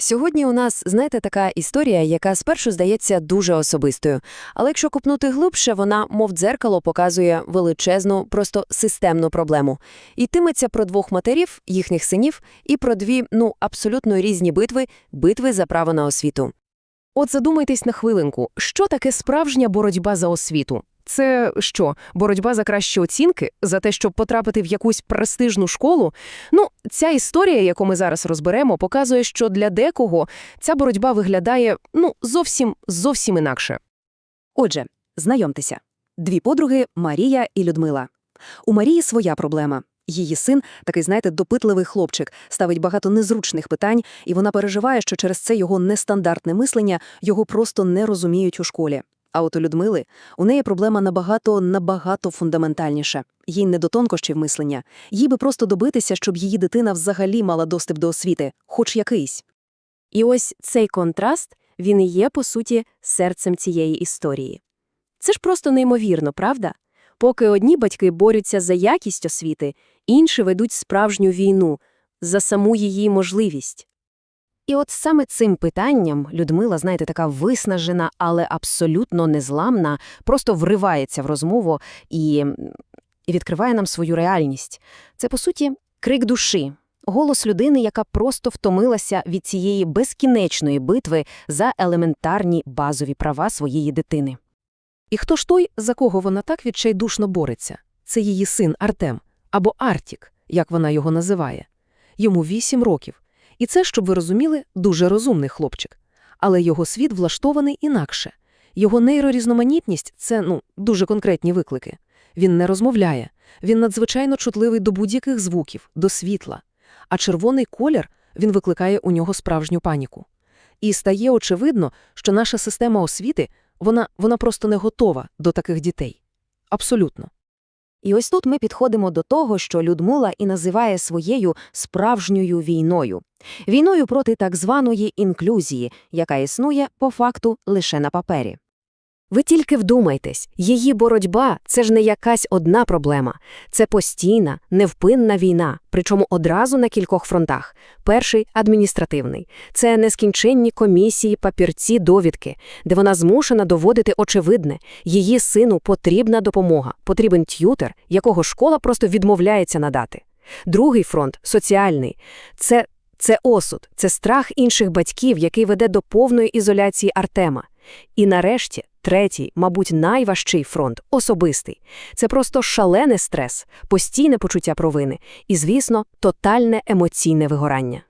Сьогодні у нас, знаєте, така історія, яка спершу здається дуже особистою. Але якщо купнути глибше, вона, мов дзеркало, показує величезну, просто системну проблему. Йтиметься про двох матерів, їхніх синів, і про дві, ну, абсолютно різні битви – битви за право на освіту. От задумайтесь на хвилинку, що таке справжня боротьба за освіту? Це що, боротьба за кращі оцінки, за те, щоб потрапити в якусь престижну школу? Ну, ця історія, яку ми зараз розберемо, показує, що для декого ця боротьба виглядає, ну, зовсім, зовсім інакше. Отже, знайомтеся. Дві подруги Марія і Людмила. У Марії своя проблема. Її син, такий, знаєте, допитливий хлопчик, ставить багато незручних питань, і вона переживає, що через це його нестандартне мислення його просто не розуміють у школі. А от у Людмили у неї проблема набагато, набагато фундаментальніша. Їй не до тонкощів мислення. Їй би просто добитися, щоб її дитина взагалі мала доступ до освіти, хоч якийсь. І ось цей контраст, він і є, по суті, серцем цієї історії. Це ж просто неймовірно, правда? Поки одні батьки борються за якість освіти, інші ведуть справжню війну за саму її можливість. І от саме цим питанням Людмила, знаєте, така виснажена, але абсолютно незламна, просто вривається в розмову і, і відкриває нам свою реальність. Це, по суті, крик душі, голос людини, яка просто втомилася від цієї безкінечної битви за елементарні базові права своєї дитини. І хто ж той, за кого вона так відчайдушно бореться? Це її син Артем, або Артік, як вона його називає. Йому вісім років. І це, щоб ви розуміли, дуже розумний хлопчик. Але його світ влаштований інакше. Його нейрорізноманітність – це, ну, дуже конкретні виклики. Він не розмовляє, він надзвичайно чутливий до будь-яких звуків, до світла. А червоний колір, він викликає у нього справжню паніку. І стає очевидно, що наша система освіти, вона, вона просто не готова до таких дітей. Абсолютно. І ось тут ми підходимо до того, що Людмила і називає своєю справжньою війною. Війною проти так званої інклюзії, яка існує по факту лише на папері. Ви тільки вдумайтесь, її боротьба – це ж не якась одна проблема. Це постійна, невпинна війна, причому одразу на кількох фронтах. Перший – адміністративний. Це нескінченні комісії, папірці, довідки, де вона змушена доводити очевидне. Її сину потрібна допомога, потрібен т'ютер, якого школа просто відмовляється надати. Другий фронт – соціальний. Це, це осуд, це страх інших батьків, який веде до повної ізоляції Артема. І нарешті, третій, мабуть, найважчий фронт – особистий. Це просто шалений стрес, постійне почуття провини і, звісно, тотальне емоційне вигорання.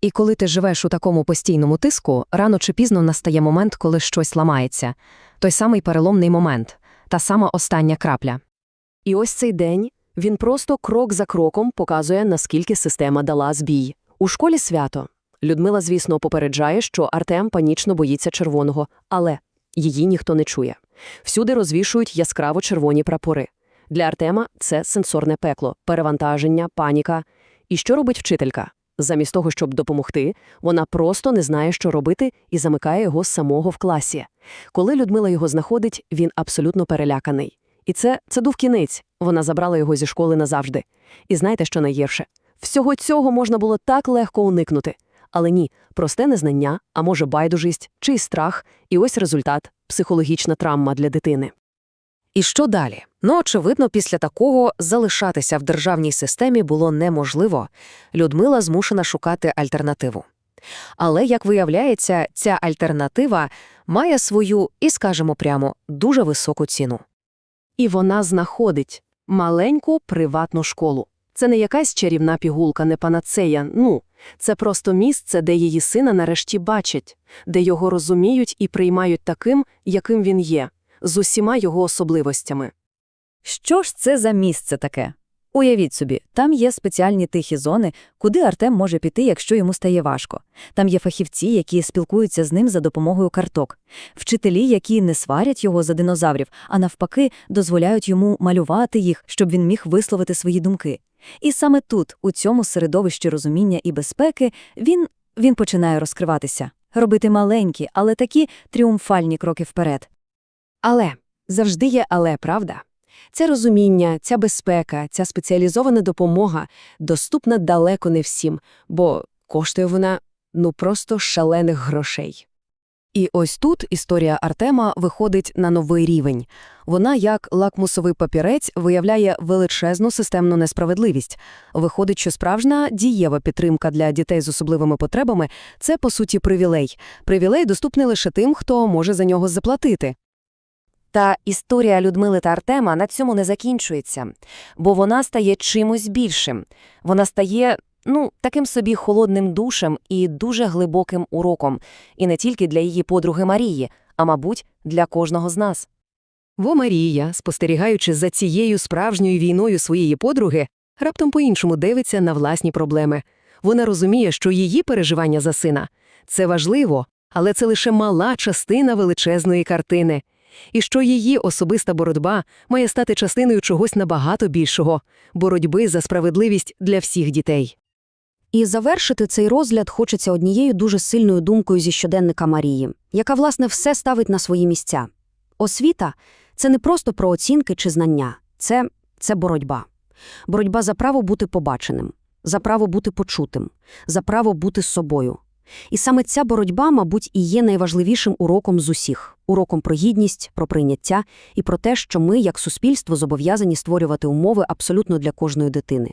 І коли ти живеш у такому постійному тиску, рано чи пізно настає момент, коли щось ламається. Той самий переломний момент, та сама остання крапля. І ось цей день, він просто крок за кроком показує, наскільки система дала збій. У школі свято. Людмила, звісно, попереджає, що Артем панічно боїться червоного, але її ніхто не чує. Всюди розвішують яскраво червоні прапори. Для Артема це сенсорне пекло, перевантаження, паніка. І що робить вчителька? Замість того, щоб допомогти, вона просто не знає, що робити, і замикає його самого в класі. Коли Людмила його знаходить, він абсолютно переляканий. І це, це був кінець. Вона забрала його зі школи назавжди. І знаєте, що найгірше? Всього цього можна було так легко уникнути. Але ні, просте незнання, а може байдужість, чи страх, і ось результат – психологічна травма для дитини. І що далі? Ну, очевидно, після такого залишатися в державній системі було неможливо. Людмила змушена шукати альтернативу. Але, як виявляється, ця альтернатива має свою, і скажемо прямо, дуже високу ціну. І вона знаходить маленьку приватну школу. Це не якась чарівна пігулка, не панацея, ну, це просто місце, де її сина нарешті бачать, де його розуміють і приймають таким, яким він є, з усіма його особливостями. Що ж це за місце таке? Уявіть собі, там є спеціальні тихі зони, куди Артем може піти, якщо йому стає важко. Там є фахівці, які спілкуються з ним за допомогою карток, вчителі, які не сварять його за динозаврів, а навпаки, дозволяють йому малювати їх, щоб він міг висловити свої думки. І саме тут, у цьому середовищі розуміння і безпеки, він, він починає розкриватися, робити маленькі, але такі тріумфальні кроки вперед. Але завжди є але, правда? Це розуміння, ця безпека, ця спеціалізована допомога доступна далеко не всім, бо коштує вона ну просто шалених грошей. І ось тут історія Артема виходить на новий рівень. Вона, як лакмусовий папірець, виявляє величезну системну несправедливість. Виходить, що справжня дієва підтримка для дітей з особливими потребами – це, по суті, привілей. Привілей доступний лише тим, хто може за нього заплатити. Та історія Людмили та Артема на цьому не закінчується, бо вона стає чимось більшим. Вона стає, ну, таким собі холодним душем і дуже глибоким уроком. І не тільки для її подруги Марії, а, мабуть, для кожного з нас. Во Марія, спостерігаючи за цією справжньою війною своєї подруги, раптом по-іншому дивиться на власні проблеми. Вона розуміє, що її переживання за сина – це важливо, але це лише мала частина величезної картини. І що її особиста боротьба має стати частиною чогось набагато більшого – боротьби за справедливість для всіх дітей. І завершити цей розгляд хочеться однією дуже сильною думкою зі щоденника Марії, яка, власне, все ставить на свої місця. Освіта – це не просто про оцінки чи знання, це, це боротьба. Боротьба за право бути побаченим, за право бути почутим, за право бути собою. І саме ця боротьба, мабуть, і є найважливішим уроком з усіх – уроком про гідність, про прийняття і про те, що ми, як суспільство, зобов'язані створювати умови абсолютно для кожної дитини.